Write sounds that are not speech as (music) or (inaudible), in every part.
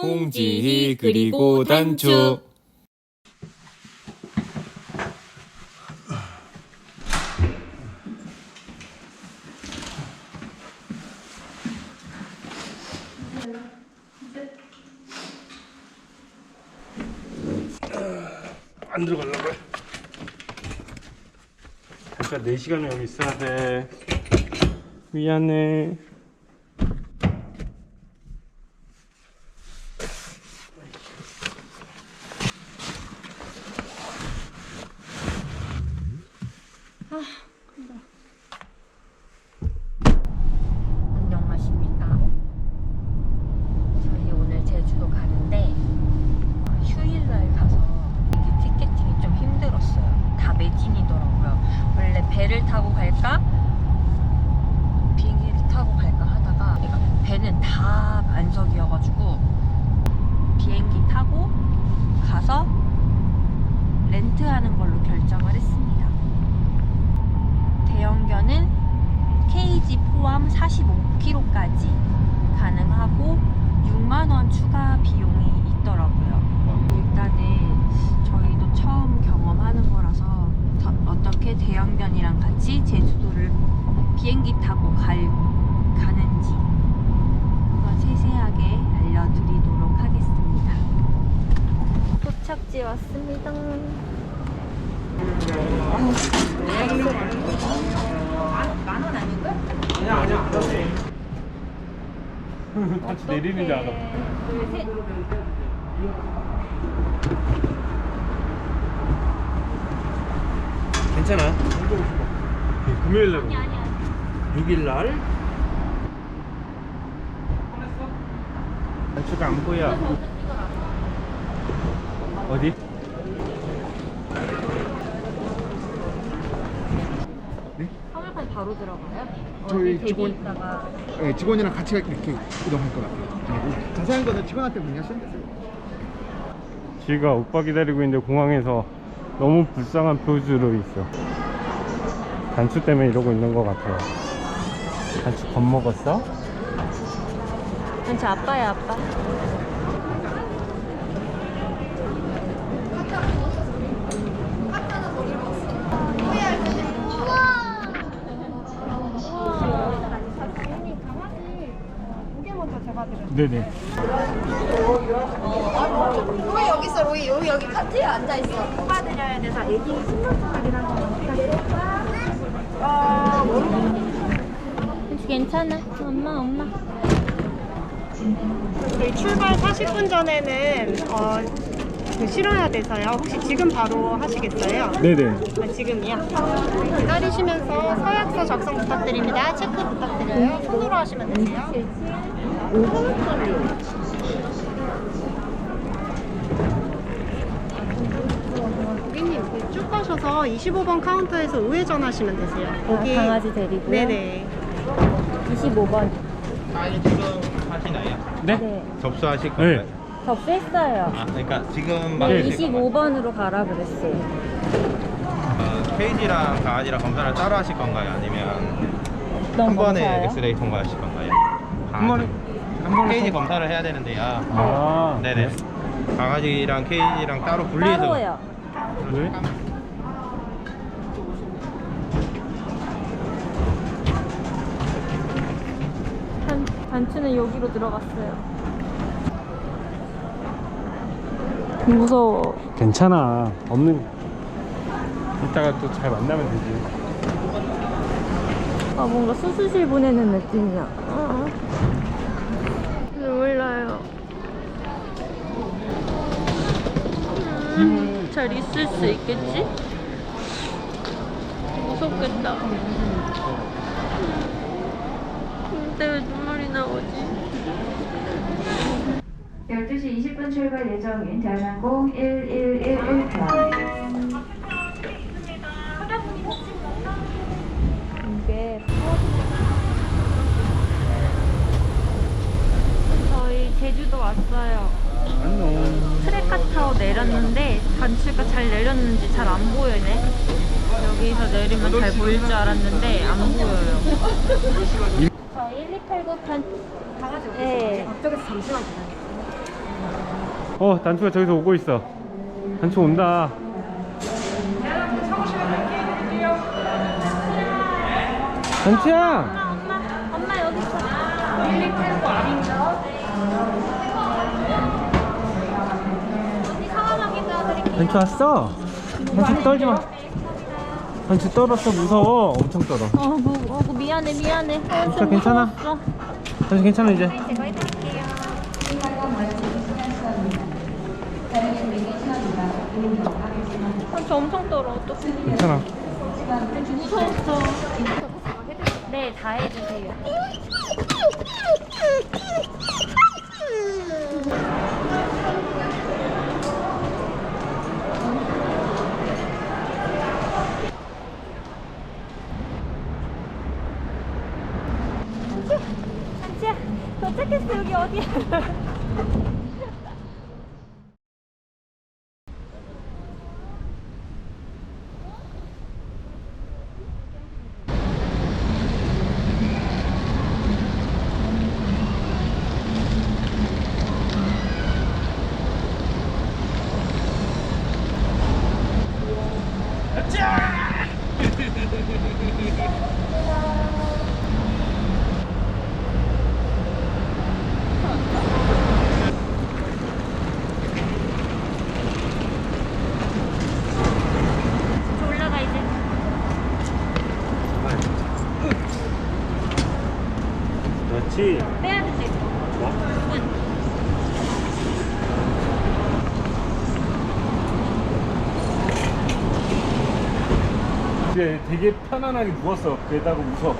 홍지희 그리고 단추 안 들어가려고 해. 잠깐 4시간은 여기 있어야 돼. 미안해. 안녕하십니까. 저희 오늘 제주도 가는데 어, 휴일날 가서 이게 티켓팅이 좀 힘들었어요. 다 매진이더라고요. 원래 배를 타고 갈까? 비행기를 타고 갈까 하다가 배는 다 만석이어가지고 비행기 타고 가서 렌트하는 걸로 결정을 했습니다. 대형견은 케이지 포함 45kg까지 가능하고 6만원 추가 비용이 있더라고요. 일단은 저희도 처음 경험하는 거라서 더- 어떻게 대형견이랑 같이 제주도를 비행기 타고 갈, 가는지 한번 세세하게 알려드리도록 하겠습니다. 도착지 왔습니다. 같이 내리는 줄 알아. 둘, 셋. 괜찮아. 금요일 날. 아니 아니. 6일 날 단추가 안 보여. 어디? 화물칸 바로 들어가요? 저희 직원- 대기있다가 네, 직원이랑 같이 이렇게 이동할 것 같아요. 네, 자세한 거는 직원한테 문의하시면 되세요. 지가 오빠 기다리고 있는데 공항에서 너무 불쌍한 표주로 있어. 단추 때문에 이러고 있는 것 같아요. 단추 겁먹었어? 아니 저 아빠 네네. 로이 여기 있어 로이 여기 여기 카트에 앉아 있어 뽑아드려야 돼서 애기 신분증이랑 괜찮아 엄마 엄마 저희 출발 40분 전에는 어, 그 실어야 돼서요 혹시 지금 바로 하시겠어요? 네네. 아, 지금이요? 기다리시면서 서약서 작성 부탁드립니다 체크 부탁드려요 손으로 하시면 되세요 고객님 그쭉 가셔서 25번 카운터에서 우회전 하시면 되세요 거기 아, 강아지 데리고요? 네네 25번 아니 지금 하시나요? 네? 네 접수하실 네. 건가요? 접수했어요 아 그러니까 지금 막네 하실 건가요? 25번으로 가라 그랬어요 어, 케이지랑 강아지랑 검사를 따로 하실 건가요? 아니면 한 번에. 엑스레이 통과하실 건가요? 한 번에 한 번에 케이지 검사를 해야 되는데요. 아 네네. 강아지랑 케이지랑 따로 분리해서 따로요 왜? 단, 단추는 여기로 들어갔어요 무서워 괜찮아. 없는. 이따가 또 잘 만나면 되지. 아 뭔가 수술실 보내는 느낌이야 아, 나요 음, 잘 있을 수 있겠지? 무섭겠다 근데 왜 눈물이 나오지? 12시 20분 출발 예정인 대한항공 1111편. 이게 저희 제주도 왔어요 안녕. 트레카 타고 내렸는데 단추가 잘 내렸는지 잘 안 보이네. 여기서 내리면 잘 보일 줄 알았는데 안 보여요. 저 1289편 강아지 네. 저쪽에서 잠시만 기다려요 어 단추가 저기서 오고 있어 단추 온다 단추야 엄마 여기 있어. 단추 왔어 단추 떨지 마 단추 떨었어 무서워 엄청 떨어 어구 어구 미안해 미안해. 어, 진짜 좀 괜찮아? 무서웠어. 단추 괜찮아 이제. 어, 저 엄청 떨어. 어떡해. 괜찮아 무서웠어. 네, 다 해주세요. 도착했어. 여기 어디야? (laughs) 저 올라가 이제. 그렇지 빼야 돼, 이거. 이제 되게 편안하게 누웠어 그랬다고 웃어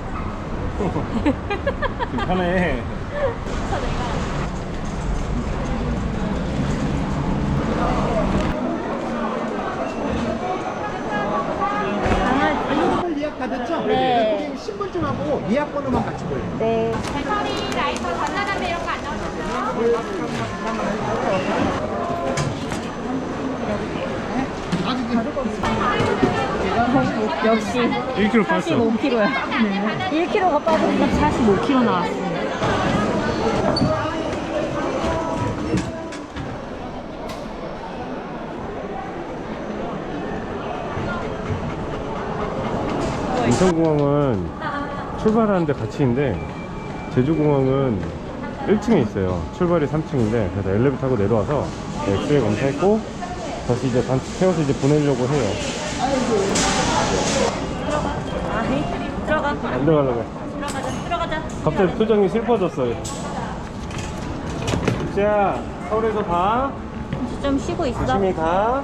예약 다 됐죠? 네. 고객님 신분증하고 예약 번호만 같이 보여요. 네. 역시 1kg 빠졌어 45kg야. 1kg가 빠졌다 45kg 나왔어. 인천공항은 출발하는데 같이 있는데 제주공항은 1층에 있어요 출발이 3층인데 그래서 엘리베이터 타고 내려와서 엑스레이 검사했고 다시 이제 단축 태워서 이제 보내려고 해요 안 들어가려고 해. 들어가자. 들어가자. 갑자기 표정이 슬퍼졌어요 자 서울에서 봐 좀 쉬고 있어. 조심히 가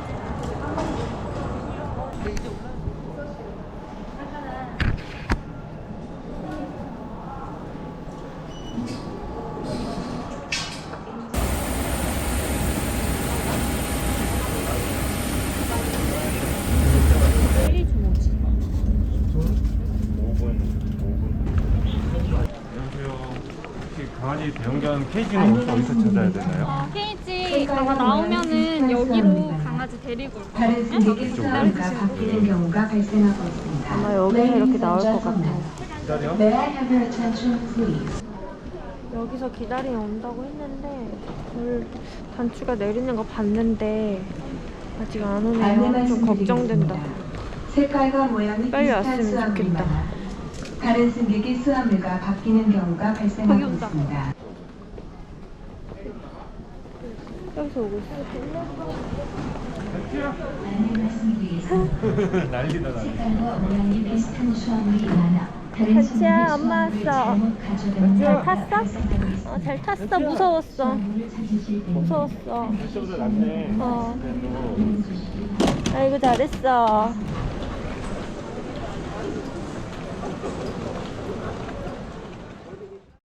안녕하세요. 혹시 대형견 케이지는 어디서 찾아야 되나요? 어, 케이지 아마 나오면은 여기로 강아지 데리고 올 거예요. 다른 승객의 수화물과 바뀌는 경우가 발생하고 있습니다. 아마 여기서 이렇게 나올 것 같아요. 기다려. May I have your attention, please? 여기서 기다리면 온다고 했는데 오늘 단추가 내리는 거 봤는데 아직 안 오네요. 좀 걱정된다. 색깔과 모양이 빨리 비슷한 왔으면 좋겠다. 다른 승객의 수화물과 바뀌는 경우가 발생하고 거기 온다. 있습니다. 여기서 오고 있어. (laughs) 난리다 난리. 같이야, 엄마 왔어. 잘 탔어? 어, 잘 탔어. 무서웠어. 무서웠어. 어. 아이고 잘했어.